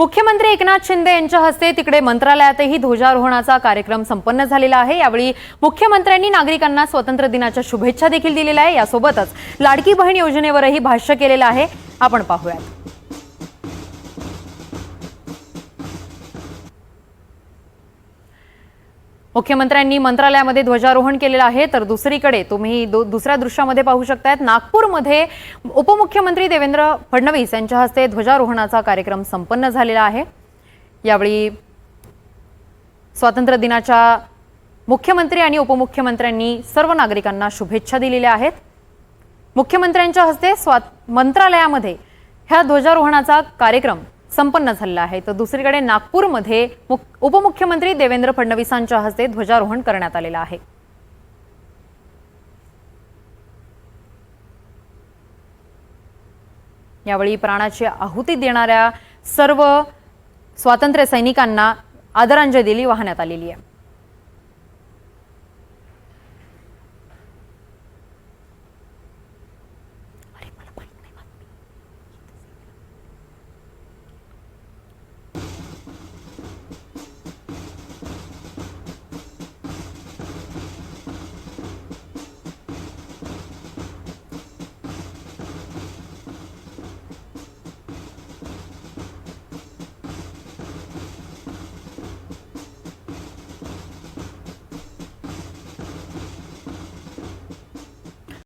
मुख्यमंत्री एकनाथ शिंदे यांच्या हस्ते तिकडे मंत्रालयातही ध्वजारोहणाचा कार्यक्रम संपन्न झालेला आहे. यावेळी मुख्यमंत्र्यांनी नागरिकांना स्वातंत्र्य दिनाच्या शुभेच्छा देखील दिलेल्या आहे. यासोबतच लाडकी बहीण योजनेवरही भाष्य केलेलं आहे. आपण पाहूयात. मुख्यमंत्र्यांनी मंत्रालयामध्ये ध्वजारोहण केलेलं आहे. तर दुसरीकडे तुम्ही दु- दुसऱ्या दृश्यामध्ये पाहू शकतायत नागपूरमध्ये उपमुख्यमंत्री देवेंद्र फडणवीस यांच्या हस्ते ध्वजारोहणाचा कार्यक्रम संपन्न झालेला आहे. यावेळी स्वातंत्र्य दिनाच्या मुख्यमंत्री आणि उपमुख्यमंत्र्यांनी सर्व नागरिकांना शुभेच्छा दिलेल्या आहेत. मुख्यमंत्र्यांच्या हस्ते स्वात मंत्रालयामध्ये ह्या ध्वजारोहणाचा कार्यक्रम संपन्न झालेला आहे. तर दुसरीकडे नागपूरमध्ये उपमुख्यमंत्री देवेंद्र फडणवीसांच्या हस्ते ध्वजारोहण करण्यात आलेलं आहे. यावेळी प्राणाची आहुती देणाऱ्या सर्व स्वातंत्र्य सैनिकांना आदरांजली वाहण्यात आलेली आहे.